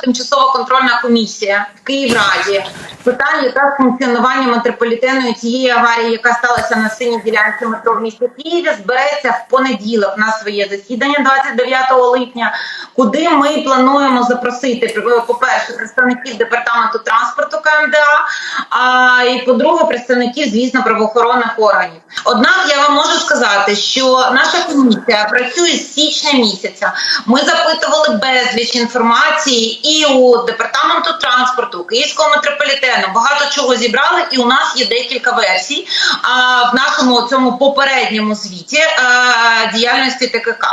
тимчасова контрольна комісія в Київраді з питань якраз функціонування метрополітену цієї аварії, яка сталася на синій ділянці метро в місті Києві, збереться в понеділок на своє засідання 29 липня, куди ми плануємо запросити е, по-перше, представників департаменту транспорту КМДА, а і по-друге, представників, звісно, правоохоронних органів. Однак я вам можу сказати, що наша комісія працює з січня місяця. Ми запитували безліч інформації і у департаменту транспорту, Київського метрополітену. Багато чого зібрали, і у нас є декілька версій а, в нашому цьому попередньому звіті а, діяльності ТКК.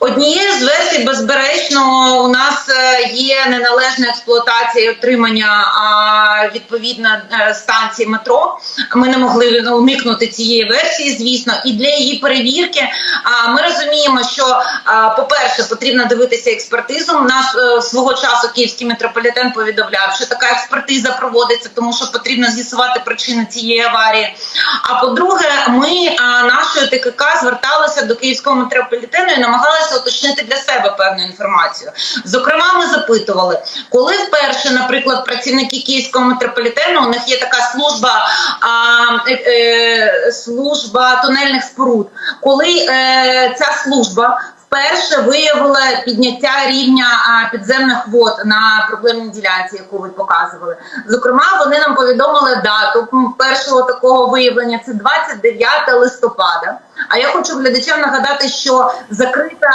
Однією з версій, безперечно, у нас е, є неналежна експлуатація і отримання а, відповідно е, станції метро. Ми не могли уникнути цієї версії, звісно, і для її перевірки а, ми розуміємо, що а, по-перше, потрібно дивитися експертизу. У нас е, свого часу київський метрополітен повідомляв, що така експертиза проводиться, тому що потрібно з'ясувати причини цієї аварії. А по-друге, ми нашою ТКК зверталися до київського метрополітену і намагалися уточнити для себе певну інформацію. Зокрема, ми запитували, коли вперше, наприклад, працівники київського метрополітену, у них є така служба, а, е, е, служба тунельних споруд, коли е, ця служба. Вперше виявила підняття рівня підземних вод на проблемній ділянці, яку ви показували. Зокрема, вони нам повідомили дату першого такого виявлення. Це 29 листопада. А я хочу глядачам нагадати, що закрита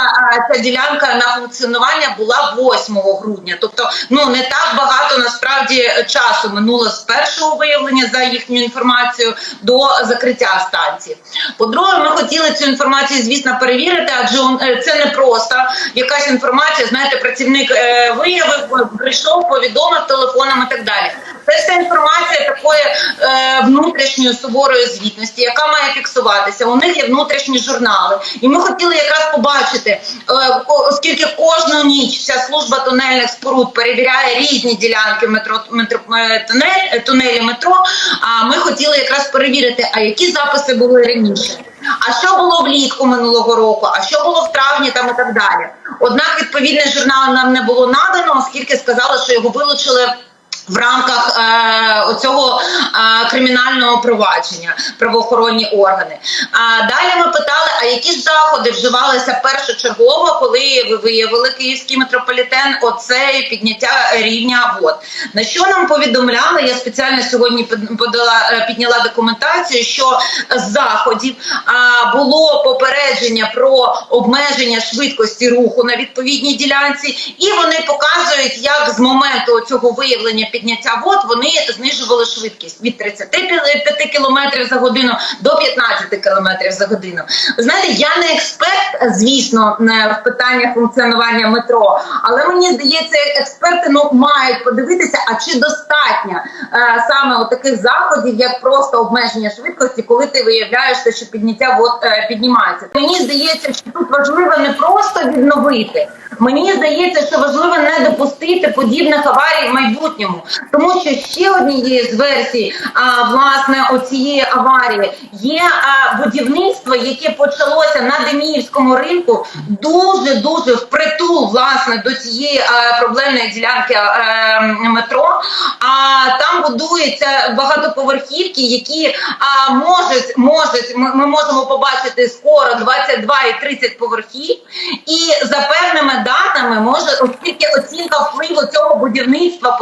ця ділянка на функціонування була 8 грудня. Тобто, ну не так багато насправді часу минуло з першого виявлення за їхню інформацію до закриття станції. По-друге, ми хотіли цю інформацію, звісно, перевірити, адже е, це не просто якась інформація. Знаєте, працівник е, виявив, прийшов, повідомив телефоном і так далі. Це вся інформація такої е, внутрішньої суворої звітності, яка має фіксуватися. У них є внутрішні журнали, і ми хотіли якраз побачити, е, оскільки кожну ніч ця служба тунельних споруд перевіряє різні ділянки метро, метро е, тунель, е, тунелі метро. А ми хотіли якраз перевірити, а які записи були раніше. А що було влітку минулого року? А що було в травні там і так далі? Однак відповідний журнал нам не було надано, оскільки сказали, що його вилучили. В рамках е, оцього е, кримінального провадження правоохоронні органи. А далі ми питали: а які заходи вживалися першочергово, коли ви виявили київський метрополітен? Оце підняття рівня вод. На що нам повідомляли? Я спеціально сьогодні подала е, підняла документацію, що з заходів а, було попередження про обмеження швидкості руху на відповідній ділянці, і вони показують, як з моменту цього виявлення підняття вод вони знижували швидкість від 35 км за годину до 15 км за годину. Ви знаєте, я не експерт, звісно, в питаннях функціонування метро, але мені здається, експерти ну мають подивитися, а чи достатньо е, саме от таких заходів, як просто обмеження швидкості, коли ти виявляєш, що підняття вод е, піднімається. Мені здається, що тут важливо не просто відновити. Мені здається, що важливо не допустити подібних аварій в майбутньому, тому що ще однією з версій а, власне оцієї аварії є а, будівництво, яке почалося на Деміївському ринку, дуже дуже впритул власне до цієї а, проблемної ділянки а, метро. А там будуються багатоповерхівки, які а, можуть, можуть ми, ми можемо побачити скоро 22 і 30 поверхів, і за певними датами може, оскільки оцінка впливу цього будівництва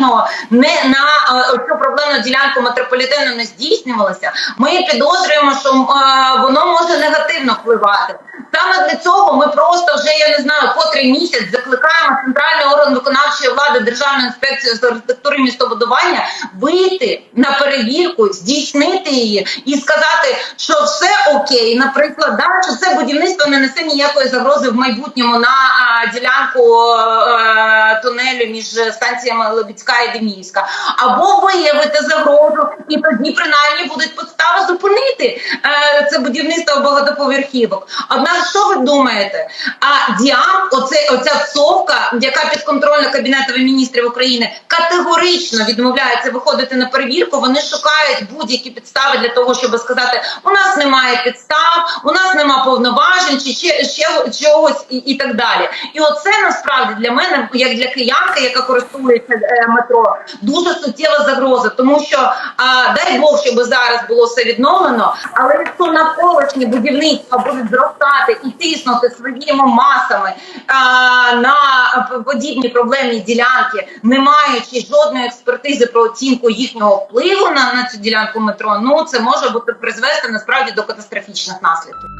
потенційного не на е, цю проблемну ділянку метрополітену не здійснювалася. Ми підозрюємо, що е, воно може негативно впливати. Саме для цього ми просто вже я не знаю, котрий місяць закликаємо центральний орган виконавчої влади Державну інспекцію з архітектури містобудування вийти на перевірку, здійснити її і сказати, що все окей, наприклад, да, що це будівництво не несе ніякої загрози в майбутньому на а, ділянку е, тунелю між станціями Лебідська і Деміївська, або виявити загрозу, і тоді принаймні будуть підстави зупинити е, це будівництво багатоповерхівок. Однак, що ви думаєте? А Діам, оце оця совка, яка підконтрольна Кабінету міністрів України, категорично відмовляється виходити на перевірку. Вони шукають будь-які підстави для того, щоб сказати, у нас немає підстав, у нас нема повноважень, чи ще, ще чогось і, і так далі. І оце насправді для мене, як для киян, ділянка, яка користується е, метро, дуже суттєва загроза, тому що а, дай Бог, щоб зараз було все відновлено. Але якщо навколишні будівництва будуть зростати і тиснути своїми масами а, на подібні проблемні ділянки, не маючи жодної експертизи про оцінку їхнього впливу на, на цю ділянку метро, ну це може бути призвести насправді до катастрофічних наслідків.